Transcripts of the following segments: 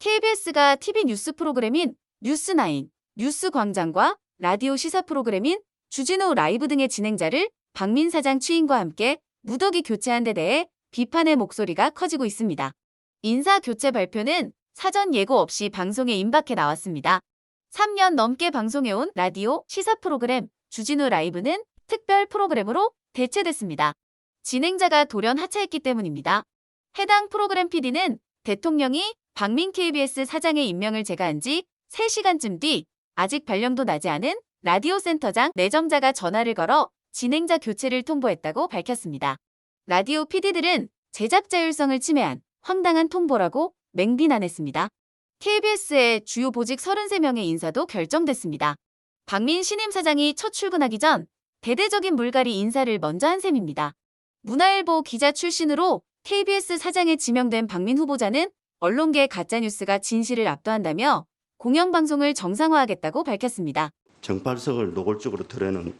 KBS가 TV 뉴스 프로그램인 뉴스나인, 뉴스광장과 라디오 시사 프로그램인 주진우 라이브 등의 진행자를 박민 사장 취임과 함께 무더기 교체한 데 대해 비판의 목소리가 커지고 있습니다. 인사 교체 발표는 사전 예고 없이 방송에 임박해 나왔습니다. 3년 넘게 방송해온 라디오 시사 프로그램 주진우 라이브는 특별 프로그램으로 대체됐습니다. 진행자가 돌연 하차했기 때문입니다. 해당 프로그램 PD는 대통령이 박민 KBS 사장의 임명을 제거한 지 3시간쯤 뒤 아직 발령도 나지 않은 라디오 센터장 내정자가 전화를 걸어 진행자 교체를 통보했다고 밝혔습니다. 라디오 PD들은 제작 자율성을 침해한 황당한 통보라고 맹비난했습니다. KBS의 주요 보직 33명의 인사도 결정됐습니다. 박민 신임 사장이 첫 출근하기 전 대대적인 물갈이 인사를 먼저 한 셈입니다. 문화일보 기자 출신으로 KBS 사장에 지명된 박민 후보자는 언론계 가짜뉴스가 진실을 압도한다며 공영방송을 정상화하겠다고 밝혔습니다. 정발석을 노골적으로 드러내는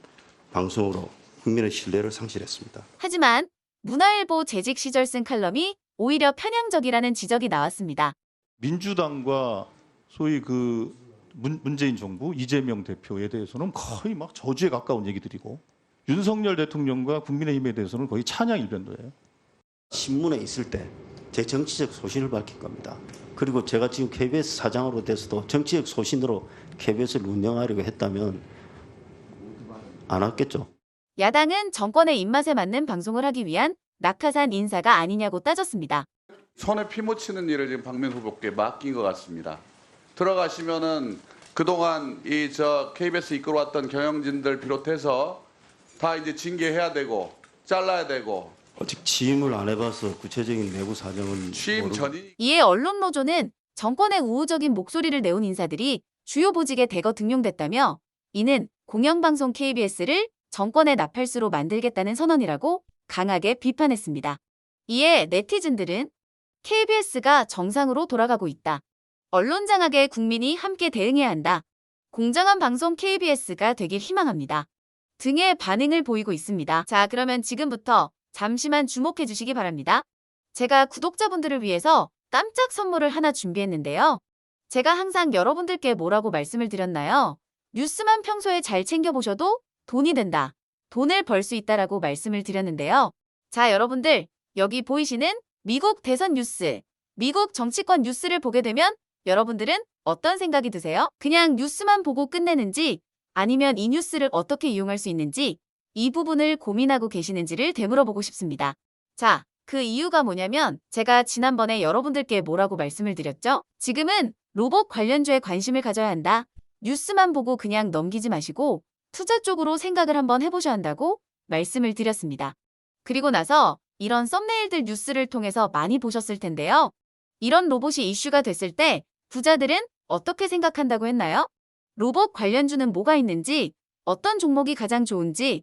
방송으로 국민의 신뢰를 상실했습니다. 하지만 문화일보 재직 시절 쓴 칼럼이 오히려 편향적이라는 지적이 나왔습니다. 민주당과 소위 그 문, 문재인 정부 이재명 대표에 대해서는 거의 막 저주에 가까운 얘기들이고 윤석열 대통령과 국민의힘에 대해서는 거의 찬양 일변도예요. 신문에 있을 때 제 정치적 소신을 밝힐 겁니다. 그리고 제가 지금 KBS 사장으로 돼서도 정치적 소신으로 KBS를 운영하려고 했다면 안 왔겠죠. 야당은 정권의 입맛에 맞는 방송을 하기 위한 낙하산 인사가 아니냐고 따졌습니다. 손에 피 묻히는 일을 지금 박민 후보께 맡긴 것 같습니다. 들어가시면은 그동안 이 저 KBS 이끌어왔던 경영진들 비롯해서 다 이제 징계해야 되고 잘라야 되고 아직 취임을 안 해봐서 구체적인 내부 사정은 취임 모르고 전이 이에 언론 노조는 정권의 우호적인 목소리를 내온 인사들이 주요 보직에 대거 등용됐다며 이는 공영방송 KBS를 정권의 나팔수로 만들겠다는 선언이라고 강하게 비판했습니다. 이에 네티즌들은 KBS가 정상으로 돌아가고 있다. 언론 장악에 국민이 함께 대응해야 한다. 공정한 방송 KBS가 되길 희망합니다. 등의 반응을 보이고 있습니다. 자, 그러면 지금부터 잠시만 주목해 주시기 바랍니다. 제가 구독자분들을 위해서 깜짝 선물을 하나 준비했는데요. 제가 항상 여러분들께 뭐라고 말씀을 드렸나요? 뉴스만 평소에 잘 챙겨보셔도 돈이 된다. 돈을 벌 수 있다라고 말씀을 드렸는데요. 자, 여러분들, 여기 보이시는 미국 대선 뉴스, 미국 정치권 뉴스를 보게 되면 여러분들은 어떤 생각이 드세요? 그냥 뉴스만 보고 끝내는지 아니면 이 뉴스를 어떻게 이용할 수 있는지 이 부분을 고민하고 계시는지를 되물어보고 싶습니다. 자, 그 이유가 뭐냐면 제가 지난번에 여러분들께 뭐라고 말씀을 드렸죠? 지금은 로봇 관련주에 관심을 가져야 한다. 뉴스만 보고 그냥 넘기지 마시고 투자 쪽으로 생각을 한번 해보셔야 한다고 말씀을 드렸습니다. 그리고 나서 이런 썸네일들 뉴스를 통해서 많이 보셨을 텐데요. 이런 로봇이 이슈가 됐을 때 부자들은 어떻게 생각한다고 했나요? 로봇 관련주는 뭐가 있는지, 어떤 종목이 가장 좋은지,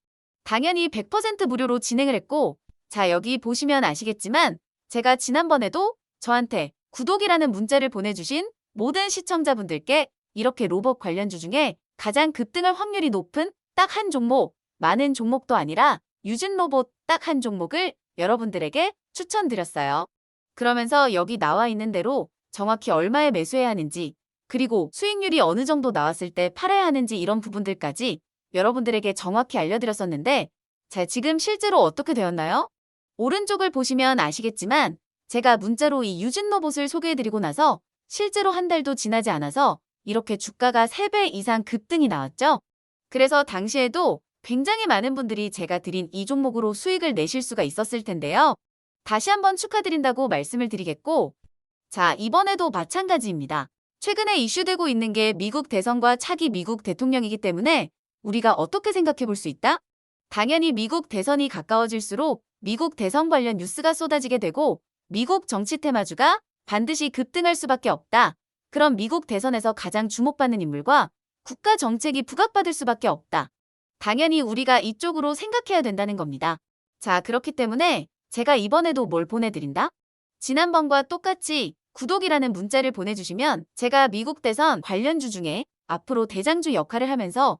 당연히 100% 무료로 진행을 했고, 자, 여기 보시면 아시겠지만, 제가 지난번에도 저한테 구독이라는 문자를 보내주신 모든 시청자분들께 이렇게 로봇 관련주 중에 가장 급등할 확률이 높은 딱 한 종목, 많은 종목도 아니라 유진 로봇 딱 한 종목을 여러분들에게 추천드렸어요. 그러면서 여기 나와 있는 대로 정확히 얼마에 매수해야 하는지, 그리고 수익률이 어느 정도 나왔을 때 팔아야 하는지 이런 부분들까지 여러분들에게 정확히 알려드렸었는데, 자, 지금 실제로 어떻게 되었나요? 오른쪽을 보시면 아시겠지만, 제가 문자로 이 유진 로봇을 소개해드리고 나서 실제로 한 달도 지나지 않아서 이렇게 주가가 3배 이상 급등이 나왔죠. 그래서 당시에도 굉장히 많은 분들이 제가 드린 이 종목으로 수익을 내실 수가 있었을 텐데요. 다시 한번 축하드린다고 말씀을 드리겠고, 자, 이번에도 마찬가지입니다. 최근에 이슈되고 있는 게 미국 대선과 차기 미국 대통령이기 때문에 우리가 어떻게 생각해 볼 수 있다? 당연히 미국 대선이 가까워질수록 미국 대선 관련 뉴스가 쏟아지게 되고 미국 정치 테마주가 반드시 급등할 수밖에 없다. 그럼 미국 대선에서 가장 주목받는 인물과 국가 정책이 부각받을 수밖에 없다. 당연히 우리가 이쪽으로 생각해야 된다는 겁니다. 자, 그렇기 때문에 제가 이번에도 뭘 보내드린다? 지난번과 똑같이 구독이라는 문자를 보내주시면 제가 미국 대선 관련주 중에 앞으로 대장주 역할을 하면서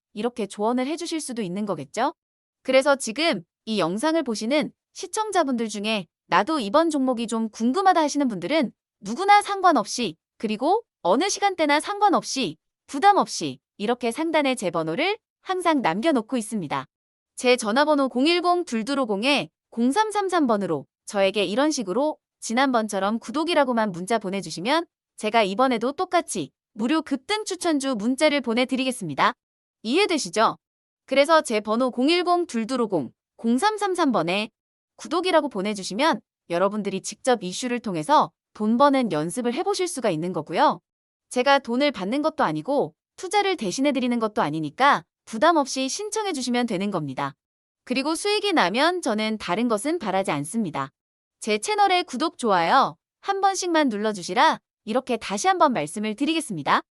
이렇게 조언을 해주실 수도 있는 거겠죠? 그래서 지금 이 영상을 보시는 시청자분들 중에 나도 이번 종목이 좀 궁금하다 하시는 분들은 누구나 상관없이 그리고 어느 시간대나 상관없이 부담 없이 이렇게 상단에 제 번호를 항상 남겨놓고 있습니다. 제 전화번호 010-2250에 0333번으로 저에게 이런 식으로 지난번처럼 구독이라고만 문자 보내주시면 제가 이번에도 똑같이 무료 급등 추천주 문자를 보내드리겠습니다. 이해되시죠? 그래서 제 번호 010-2250 0333번에 구독이라고 보내주시면 여러분들이 직접 이슈를 통해서 돈 버는 연습을 해보실 수가 있는 거고요. 제가 돈을 받는 것도 아니고 투자를 대신해드리는 것도 아니니까 부담 없이 신청해 주시면 되는 겁니다. 그리고 수익이 나면 저는 다른 것은 바라지 않습니다. 제 채널에 구독, 좋아요 한 번씩만 눌러주시라 이렇게 다시 한번 말씀을 드리겠습니다.